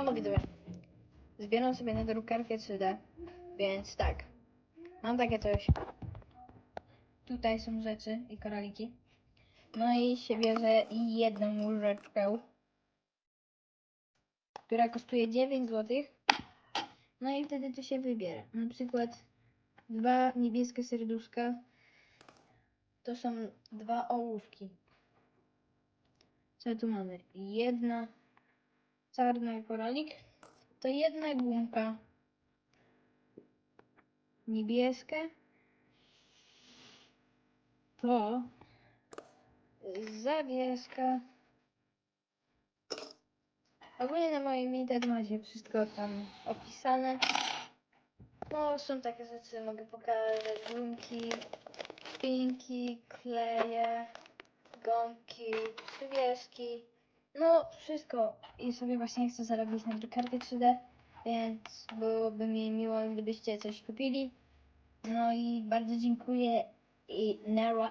Siemano widzowie. Zbieram sobie na drukarkę 3D, więc tak. Mam takie coś. Tutaj są rzeczy i koraliki. No i się bierze jedną łyżeczkę, która kosztuje 9 zł. No i wtedy to się wybiera. Na przykład dwa niebieskie serduszka to są dwa ołówki. Co tu mamy? Jedna czarny koralik to jedna gumka. Niebieskie. To zawieska ogólnie na moim internet wszystko tam opisane. No są takie rzeczy mogę pokazać. Gumki spinki, kleje gąbki, przywieski no wszystko. I sobie właśnie chcę zarobić na drukarkę 3D więc byłoby mi miło gdybyście coś kupili. No i bardzo dziękuję i Nara